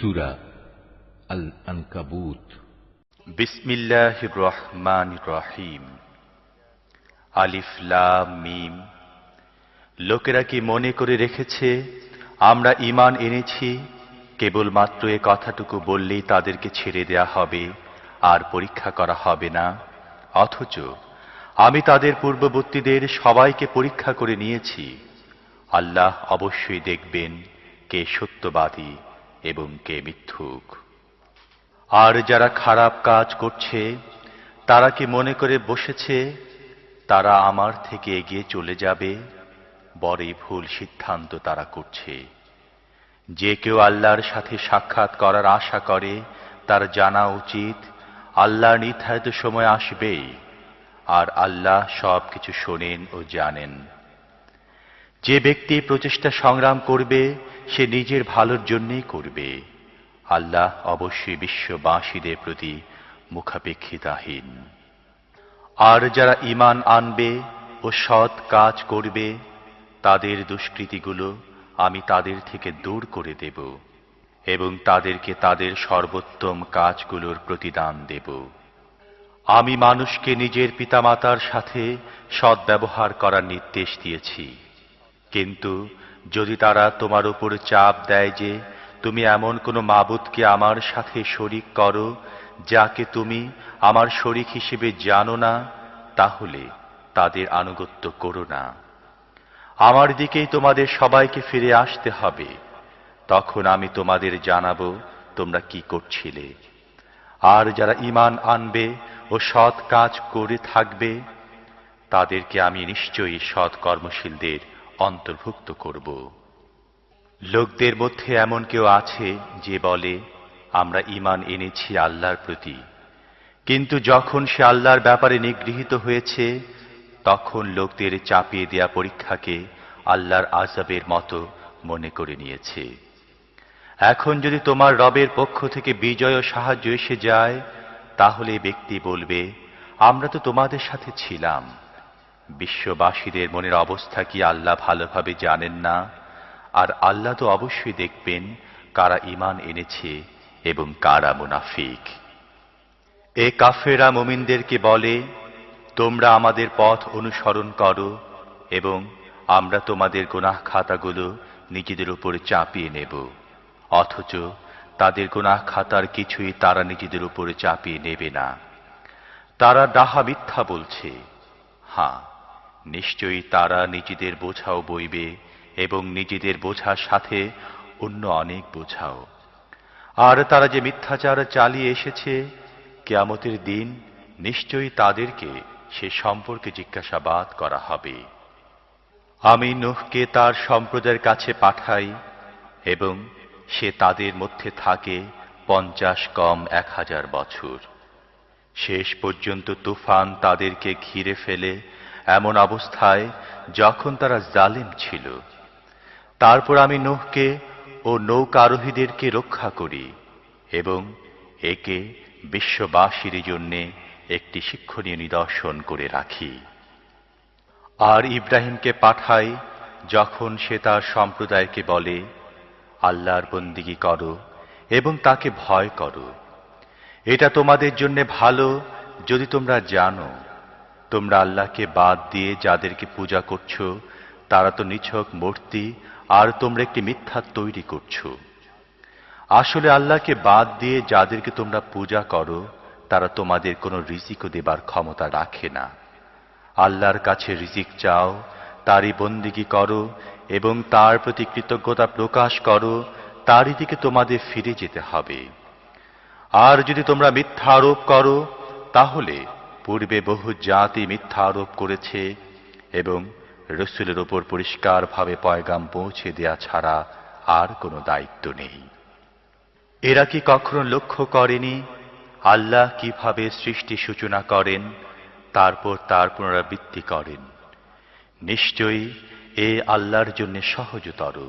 সুরা আল আনকাবুত বিসমিল্লাহ রহমান রহিম আলিফ মিম। লোকেরা কি মনে করে রেখেছে, আমরা ঈমান এনেছি, কেবলমাত্র এ কথাটুকু বললেই তাদেরকে ছেড়ে দেয়া হবে, আর পরীক্ষা করা হবে না? অথচ আমি তাদের পূর্ববর্তীদের সবাইকে পরীক্ষা করে নিয়েছি। আল্লাহ অবশ্যই দেখবেন কে সত্যবাদী। এবং কে মিথ্যুক। আর যারা খারাপ কাজ করছে, তারা কি মনে করে বসেছে, তারা আমার থেকে এগিয়ে চলে যাবে বড়ই ভুল সিদ্ধান্ত তারা করছে। যে কেউ আল্লাহর সাথে সাক্ষাৎ করার আশা করে, তার জানা উচিত, আল্লাহ নির্ধারিত সময় আসবেই আর আল্লাহ সব কিছু শোনেন ও জানেন। যে ব্যক্তি প্রচেষ্টা সংগ্রাম করবে সে নিজের ভালোর জন্যই করবে। আল্লাহ অবশ্যই বিশ্ববাসীদের প্রতি মুখাপেক্ষিতাহীন। আর যারা ঈমান আনবে ও সৎ কাজ করবে, তাদের দুষ্কৃতিগুলো আমি তাদের থেকে দূর করে দেব এবং তাদেরকে তাদের সর্বোত্তম কাজগুলোর প্রতিদান দেব। আমি মানুষকে নিজের পিতামাতার সাথে সদ্ব্যবহার করার নির্দেশ দিয়েছি, কিন্তু যদি তারা তোমার উপর চাপ দেয় যে তুমি এমন কোনো মাবুদকে আমার সাথে শরিক করো, যাকে তুমি আমার শরিক হিসেবে জানো না, তাহলে তাদের আনুগত্য করো না। আমার দিকেই তোমাদের সবাইকে ফিরে আসতে হবে। তখন আমি তোমাদের জানাব তোমরা কি করছিলে। আর যারা ঈমান আনবে ও সৎ কাজ করে থাকবে, তাদেরকে আমি নিশ্চয়ই সৎ কর্মশীলদের অন্তর্ভুক্ত করব। লোকদের মধ্যে এমন কেউ আছে যে বলে, আমরা ঈমান এনেছি আল্লাহর প্রতি। কিন্তু যখন সে আল্লাহর ব্যাপারে নিগৃহীত হয়েছে, তখন লোকদের চাপিয়ে দেয়া পরীক্ষাকে আল্লাহর আজাবের মতো মনে করে নিয়েছে। এখন যদি তোমার রবের পক্ষ থেকে বিজয় ও সাহায্য এসে যায়, তাহলে ব্যক্তি বলবে, আমরা তো তোমাদের সাথে ছিলাম। বিশ্ববাসীদের মনের অবস্থা কি আল্লাহ ভালোভাবে জানেন না? আর আল্লাহ তো অবশ্যই দেখবেন কারা ঈমান এনেছে এবং কারা মুনাফিক। এ কাফেরা মুমিনদেরকে বলে, তোমরা আমাদের পথ অনুসরণ করো এবং আমরা তোমাদের গুনাহ খাতাগুলো নিজেদের উপর চাপিয়ে নেব। অথচ তাদের গুনাহ খাতার কিছুই তারা নিজেদের উপরে চাপিয়ে নেবে না। তারা ডাহা মিথ্যা বলছে। হ্যাঁ নিশ্চয়ই তারা নিজেদের বোঝাও বইবে এবং নিজেদের বোঝার সাথে অন্য অনেক বোঝাও। আর তারা যে মিথ্যাচার চালিয়ে এসেছে, কেয়ামতের দিন নিশ্চয়ই তাদেরকে সে সম্পর্কে জিজ্ঞাসাবাদ করা হবে। আমি নুহকে তার সম্প্রদায়ের কাছে পাঠাই এবং সে তাদের মধ্যে থাকে পঞ্চাশ কম এক হাজার বছর। শেষ পর্যন্ত তুফান তাদেরকে ঘিরে ফেলে এমন অবস্থায় যখন তারা জালিম ছিল, তারপর আমি নোহকে ও নৌকা আরোহীদেরকে রক্ষা করি এবং একে বিশ্ববাসীর জন্যে একটি শিক্ষণীয় নিদর্শন করে রাখি। আর ইব্রাহিমকে পাঠাই যখন সে তার সম্প্রদায়কে বলে, আল্লাহর বন্দিগি করো এবং তাকে ভয় করো। এটা তোমাদের জন্য ভালো যদি তোমরা জানো। তোমরা আল্লাহকে বাদ দিয়ে যাদেরকে পূজা করছ, তারা তো নিছক মূর্তি, আর তোমরা একটি মিথ্যা তৈরি করছ। আসলে আল্লাহকে বাদ দিয়ে যাদেরকে তোমরা পূজা করো, তারা তোমাদের কোনো রিজিকও দেবার ক্ষমতা রাখে না। আল্লাহর কাছে রিজিক চাও, তারই বন্দিগি করো, এবং তার প্রতি কৃতজ্ঞতা প্রকাশ করো, তারই দিকে তোমাদের ফিরে যেতে হবে। আর যদি তোমরা মিথ্যা আরোপ করো, তাহলে পূর্বে বহু জাতি মিথ্যা আরোপ করেছে এবং রসুলের ওপর পরিষ্কারভাবে পয়গাম পৌঁছে দেয়া ছাড়া আর কোনো দায়িত্ব নেই। এরা কি কখনো লক্ষ্য করেনি? আল্লাহ কীভাবে সৃষ্টি সূচনা করেন, তারপর তার পুনরাবৃত্তি করেন। নিশ্চয়ই এ আল্লাহর জন্য সহজতর।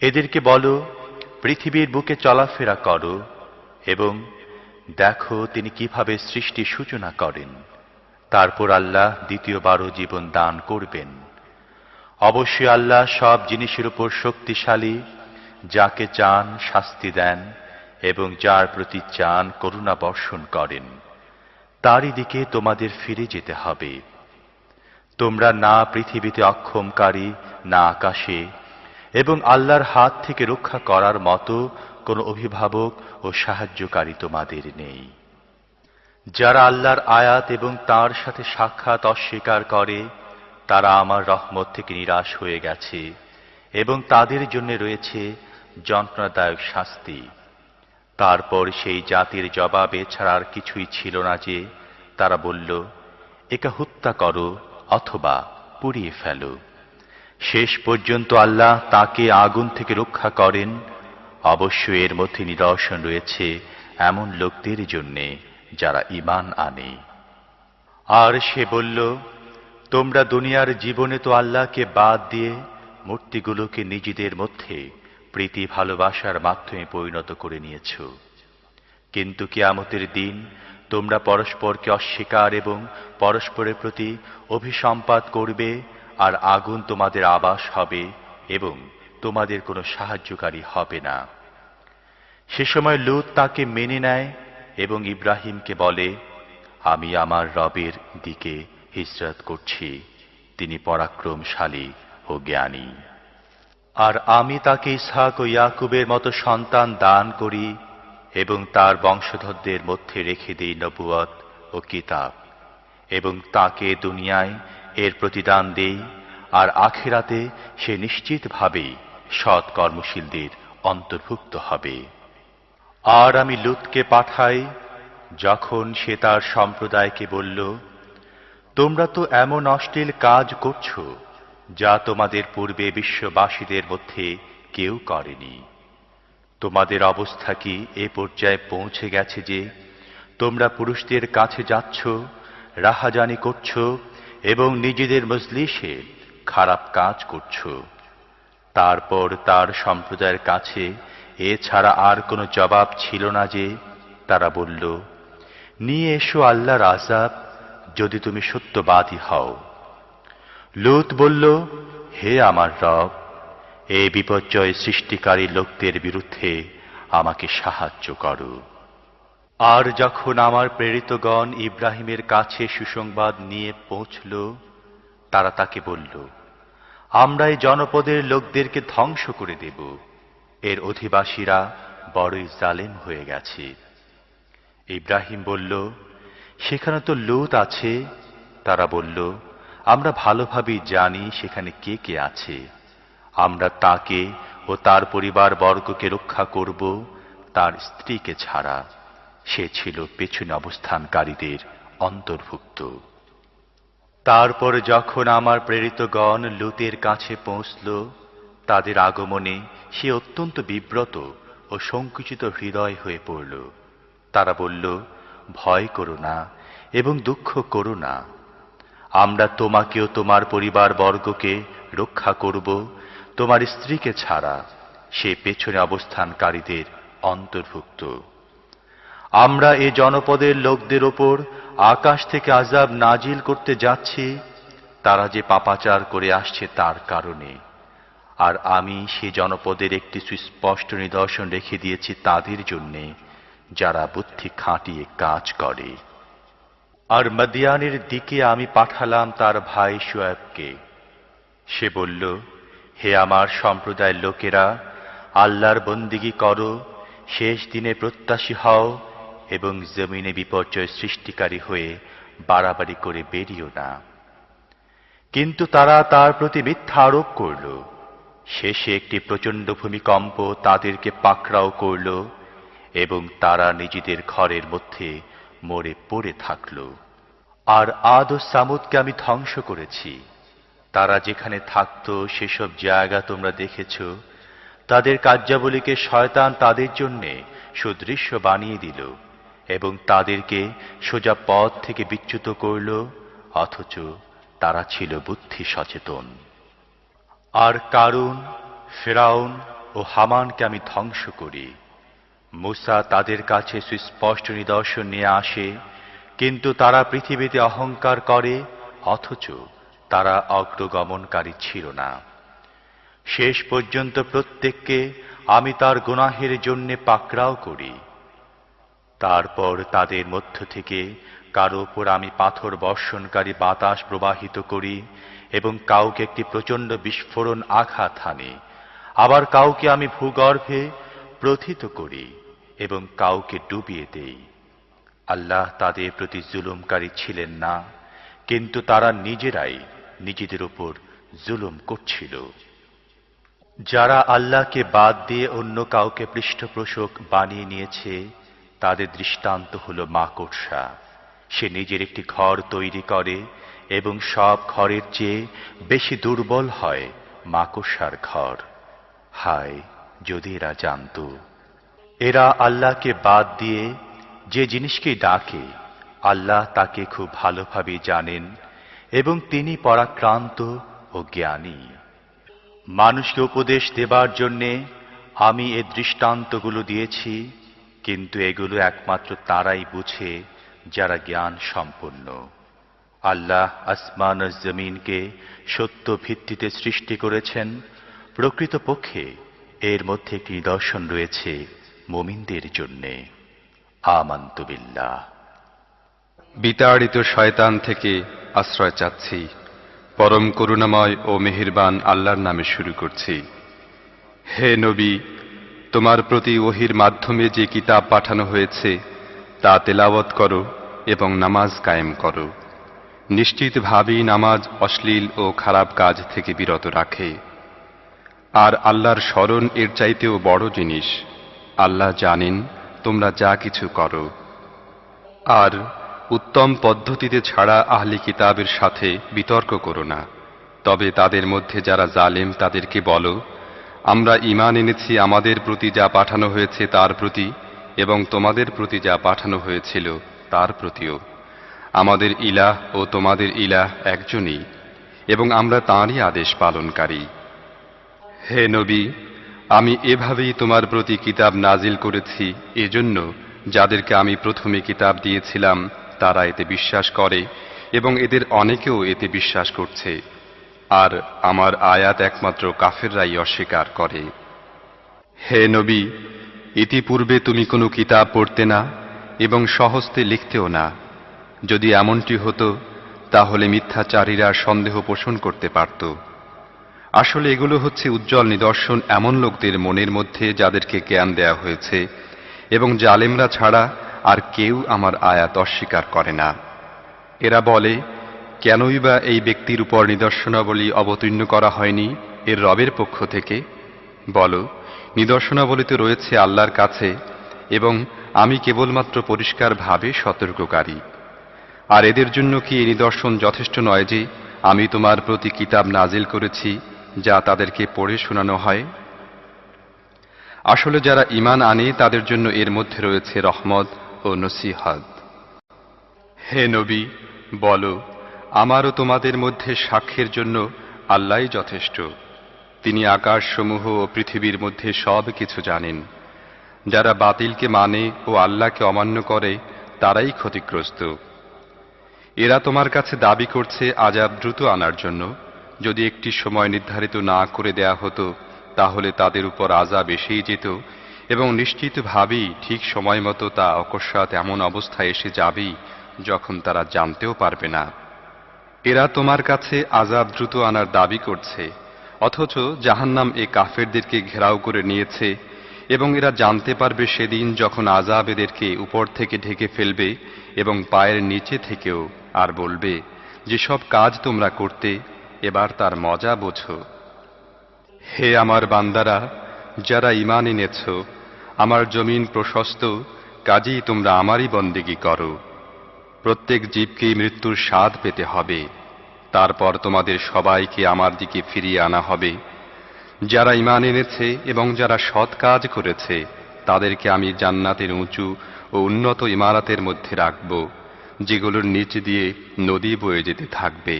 এদেরকে বলো, পৃথিবীর বুকে চলাফেরা করো এবং দেখো তিনি কীভাবে সৃষ্টি সূচনা করেন। তারপর আল্লাহ দ্বিতীয়বারও জীবন দান করবেন। অবশ্যই আল্লাহ সব জিনিসের উপর শক্তিশালী, যাকে চান শাস্তি দেন এবং যার প্রতি চান করুণা বর্ষণ করেন। তারই দিকে তোমাদের ফিরে যেতে হবে। তোমরা না পৃথিবীতে অক্ষমকারী, না আকাশে, এবং আল্লাহর হাত থেকে রক্ষা করার মতো কোনো অভিভাবক ও সাহায্যকারী তোমাদের নেই। যারা আল্লাহর আয়াত এবং তার সাথে সাক্ষাৎ অস্বীকার করে, তারা আমার রহমত থেকে নিরাশ হয়ে গেছে এবং তাদের জন্য রয়েছে যন্ত্রণাদায়ক শাস্তি। তারপর সেই জাতির জবাবে ছাড়ার কিছুই ছিল না যে তারা বলল, একে হত্যা করো অথবা পুড়িয়ে ফেলো। শেষ পর্যন্ত আল্লাহ তাকে আগুন থেকে রক্ষা করেন অবশ্য এর মধ্যে নিদর্শন রয়েছে এমন লোকদের জন্যে যারা ইমান আনে। আর সে বলল, তোমরা দুনিয়ার জীবনে তো আল্লাহকে বাদ দিয়ে মূর্তিগুলোকে নিজেদের মধ্যে প্রীতি ভালোবাসার মাধ্যমে পরিণত করে নিয়েছ। কিন্তু কিয়ামতের দিন তোমরা পরস্পরকে অস্বীকার এবং পরস্পরের প্রতি অভিসম্পাত করবে আর আগুন তোমাদের আবাস হবে এবং তোমাদের কোনো সাহায্যকারী হবে না। সে সময় লুত তাকে মেনে নেয় এবং ইব্রাহিমকে বলে, আমি আমার রবের দিকে হিজরত করছি। তিনি পরাক্রমশালী ও জ্ঞানী। আর আমি তাকে ইসহাক ও ইয়াকুবের মতো সন্তান দান করি এবং তার বংশধরদের মধ্যে রেখে দিই নবুয়ত ও কিতাব এবং তাকে দুনিয়ায় এর প্রতিদান দেই, আর আখেরাতে সে নিশ্চিতভাবেই সৎ কর্মশীলদের অন্তর্ভুক্ত হবে। আর আমি লুতকে পাঠাই, যখন সে তার সম্প্রদায়কে বলল, তোমরা তো এমন অশ্লীল কাজ করছ, যা তোমাদের পূর্বে বিশ্ববাসীদের মধ্যে কেউ করেনি। তোমাদের অবস্থা কি এ পর্যায়ে পৌঁছে গেছে যে, তোমরা পুরুষদের কাছে যাচ্ছ, রাহাজানি করছ এবং নিজেদের মজলিসে খারাপ কাজ করছ? তারপর তার সম্প্রদায়ের কাছে এছাড়া আর কোনো জবাব ছিল না যে তারা বলল, নিয়ে এসো আল্লাহর আজাব যদি তুমি সত্যবাদী হও। লুত বলল, হে আমার রব, এ বিপর্যয় সৃষ্টিকারী লোকদের বিরুদ্ধে আমাকে সাহায্য করো। আর যখন আমার প্রেরিতগণ ইব্রাহিমের কাছে সুসংবাদ নিয়ে পৌঁছল, তারা তাকে বলল আমরা এই জনপদের লোকদেরকে ধ্বংস করে দেব। এর অধিবাসীরা বড়ই জালেম হয়ে গেছে। ইব্রাহিম বলল, সেখানে তো লুত আছে। তারা বলল, আমরা ভালোভাবেই জানি সেখানে কে কে আছে। আমরা তাকে ও তার পরিবার বর্গকে রক্ষা করব, তার স্ত্রীকে ছাড়া। সে ছিল পেছনে অবস্থানকারীদের অন্তর্ভুক্ত। তারপর যখন আমার প্রেরিতগণ লুতের কাছে পৌঁছল, তাদের আগমনে সে অত্যন্ত বিব্রত ও সংকুচিত হৃদয় হয়ে পড়ল। তারা বলল, ভয় করো না এবং দুঃখ করো না। আমরা তোমাকেও তোমার পরিবার বর্গকে রক্ষা করব। তোমার স্ত্রীকে ছাড়া সে পেছনে অবস্থানকারীদের অন্তর্ভুক্ত। আমরা এ জনপদের লোকদের ওপর আকাশ থেকে আজাব নাজিল করতে যাচ্ছি, তারা যে পাপাচার করে আসছে তার কারণে। আর আমি সে জনপদের একটি সুস্পষ্ট নিদর্শন রেখে দিয়েছি তাদের জন্যে, যারা বুদ্ধি খাটিয়ে কাজ করে। আর মদিয়ানের দিকে আমি পাঠালাম তার ভাই সোয়েবকে সে বলল, হে আমার সম্প্রদায়ের লোকেরা, আল্লাহর বন্দিগি করো, শেষ দিনে প্রত্যাশী হও এবং জমিনে বিপর্যয় সৃষ্টিকারী হয়ে বাড়াবাড়ি করে বেরিও না। কিন্তু তারা তার প্রতি মিথ্যা আরোপ করল। শেষে একটি প্রচণ্ড ভূমিকম্প তাদেরকে পাকড়াও করল এবং তারা নিজেদের ঘরের মধ্যে মরে পড়ে থাকল। আর আদ ও সামুদকে আমি ধ্বংস করেছি। তারা যেখানে থাকত, সেসব জায়গা তোমরা দেখেছ। তাদের কার্যাবলীকে শয়তান তাদের জন্যে সুদৃশ্য বানিয়ে দিল। এবং তাদেরকে সোজা পথ থেকে বিচ্যুত করল, অথচ তারা ছিল বুদ্ধি সচেতন। আর কারুন, ফেরাউন ও হামানকে আমি ধ্বংস করি। মুসা তাদের কাছে সুস্পষ্ট নিদর্শন নিয়ে আসে, কিন্তু তারা পৃথিবীতে অহংকার করে, অথচ তারা অগ্রগমনকারী ছিল না। শেষ পর্যন্ত প্রত্যেককে আমি তার গুনাহের জন্যে পাকড়াও করি। তারপর তাদের মধ্য থেকে কারও উপর আমি পাথর বর্ষণকারী বাতাস প্রবাহিত করি এবং কাউকে একটি প্রচণ্ড বিস্ফোরণ আঘাত হানি। আবার কাউকে আমি ভূগর্ভে প্রথিত করি এবং কাউকে ডুবিয়ে দেই। আল্লাহ তাদের প্রতি জুলুমকারী ছিলেন না, কিন্তু তারা নিজেরাই নিজেদের উপর জুলুম করছিল। যারা আল্লাহকে বাদ দিয়ে অন্য কাউকে পৃষ্ঠপোষক বানিয়ে নিয়েছে তাদের দৃষ্টান্ত হল মাকড়সা সে নিজের একটি ঘর তৈরি করে এবং সব ঘরের চেয়ে বেশি দুর্বল হয় মাকড়সার ঘর। হায়, যদি এরা জানত। এরা আল্লাহকে বাদ দিয়ে যে জিনিসকে ডাকে, আল্লাহ তাকে খুব ভালোভাবে জানেন এবং তিনি পরাক্রান্ত ও জ্ঞানী। মানুষকে উপদেশ দেবার জন্যে আমি এ দৃষ্টান্তগুলো দিয়েছি কিন্তু এগুলো একমাত্র তারাই বুঝে যারা জ্ঞান সম্পন্ন। আল্লাহ আসমান জমিনকে সত্য ভিত্তিতে সৃষ্টি করেছেন। প্রকৃতপক্ষে এর মধ্যে একটি নিদর্শন রয়েছে মুমিনদের জন্যে। আমান্ত বিল্লাহ। বিতাড়িত শয়তান থেকে আশ্রয় চাচ্ছি। পরম করুণাময় ও মেহেরবান আল্লাহর নামে শুরু করছি। হে নবী তোমার প্রতি ওহির মাধ্যমে যে কিতাব পাঠানো হয়েছে, তা তেলাওয়াত করো এবং নামাজ কায়েম করো। নিশ্চিতভাবেই নামাজ অশ্লীল ও খারাপ কাজ থেকে বিরত রাখে। আর আল্লাহর স্মরণ এর চাইতেও বড় জিনিস, আল্লাহ জানেন তোমরা যা কিছু করো। আর উত্তম পদ্ধতিতে ছাড়া আহলি কিতাবের সাথে বিতর্ক করো না, তবে তাদের মধ্যে যারা জালেম তাদেরকে বলো আমরা ঈমান এনেছি, আমাদের প্রতি যা পাঠানো হয়েছে তার প্রতি এবং তোমাদের প্রতি যা পাঠানো হয়েছিল তার প্রতিও। আমাদের ইলাহ ও তোমাদের ইলাহ একজনই এবং আমরা তাঁরই আদেশ পালনকারী। হে নবী, আমি এভাবেই তোমার প্রতি কিতাব নাজিল করেছি, এজন্য যাদেরকে আমি প্রথমে কিতাব দিয়েছিলাম, তারা এতে বিশ্বাস করে এবং এদের অনেকেও এতে বিশ্বাস করছে। আর আমার আয়াত একমাত্র কাফেররাই অস্বীকার করে। হে নবী, ইতিপূর্বে তুমি কোনো কিতাব পড়তে না এবং সহস্তে লিখতেও না। যদি এমনটি হতো, তাহলে মিথ্যাচারীরা সন্দেহ পোষণ করতে পারত। আসলে এগুলো হচ্ছে উজ্জ্বল নিদর্শন এমন লোকদের মনের মধ্যে যাদেরকে জ্ঞান দেয়া হয়েছে এবং জালেমরা ছাড়া আর কেউ আমার আয়াত অস্বীকার করে না। এরা বলে কেনই বা এই ব্যক্তির উপর নিদর্শনাবলী অবতীর্ণ করা হয়নি এর রবের পক্ষ থেকে? বলো, নিদর্শনাবলীতে রয়েছে আল্লাহর কাছে এবং আমি কেবলমাত্র পরিষ্কারভাবে সতর্ককারী। আর এদের জন্য কি এই নিদর্শন যথেষ্ট নয় যে আমি তোমার প্রতি কিতাব নাজিল করেছি যা তাদেরকে পড়ে শোনানো হয়? আসলে যারা ঈমান আনে, তাদের জন্য এর মধ্যে রয়েছে রহমত ও নসিহত। হে নবী, বলো আমারও তোমাদের মধ্যে সাক্ষ্যের জন্য আল্লাহই যথেষ্ট। তিনি আকাশসমূহ ও পৃথিবীর মধ্যে সব কিছু জানেন। যারা বাতিলকে মানে ও আল্লাহকে অমান্য করে, তারাই ক্ষতিগ্রস্ত। এরা তোমার কাছে দাবি করছে আজাব দ্রুত আনার জন্য। যদি একটি সময় নির্ধারিত না করে দেয়া হতো, তাহলে তাদের উপর আজাব এসেই যেত এবং নিশ্চিতভাবেই ঠিক সময় মতো তা অকস্মাৎ এমন অবস্থায় এসে যাবেই যখন তারা জানতেও পারবে না। এরা তোমার কাছে আজাব দ্রুত আনার দাবি করছে, অথচ জাহান্নাম এ কাফেরদেরকে ঘেরাও করে নিয়েছে, এবং এরা জানতে পারবে সেদিন যখন আজাব এদেরকে উপর থেকে ঢেকে ফেলবে এবং পায়ের নিচে থেকেও, আর বলবে, যেসব কাজ তোমরা করতে, এবার তার মজা বোঝো। হে আমার বান্দারা, যারা ইমান এনেছ, আমার জমিন প্রশস্ত, কাজেই তোমরা আমারই বন্দেগী করো। প্রত্যেক জীবকেই মৃত্যুর স্বাদ পেতে হবে। তারপর তোমাদের সবাইকে আমার দিকে ফিরিয়ে আনা হবে। যারা ইমান এনেছে এবং যারা সৎ কাজ করেছে, তাদেরকে আমি জান্নাতের উঁচু ও উন্নত ইমারাতের মধ্যে রাখব, যেগুলোর নিচ দিয়ে নদী বয়ে যেতে থাকবে।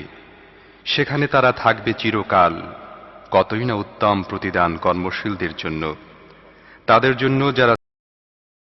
সেখানে তারা থাকবে চিরকাল, কতই না উত্তম প্রতিদান কর্মশীলদের জন্য। তাদের জন্য যারা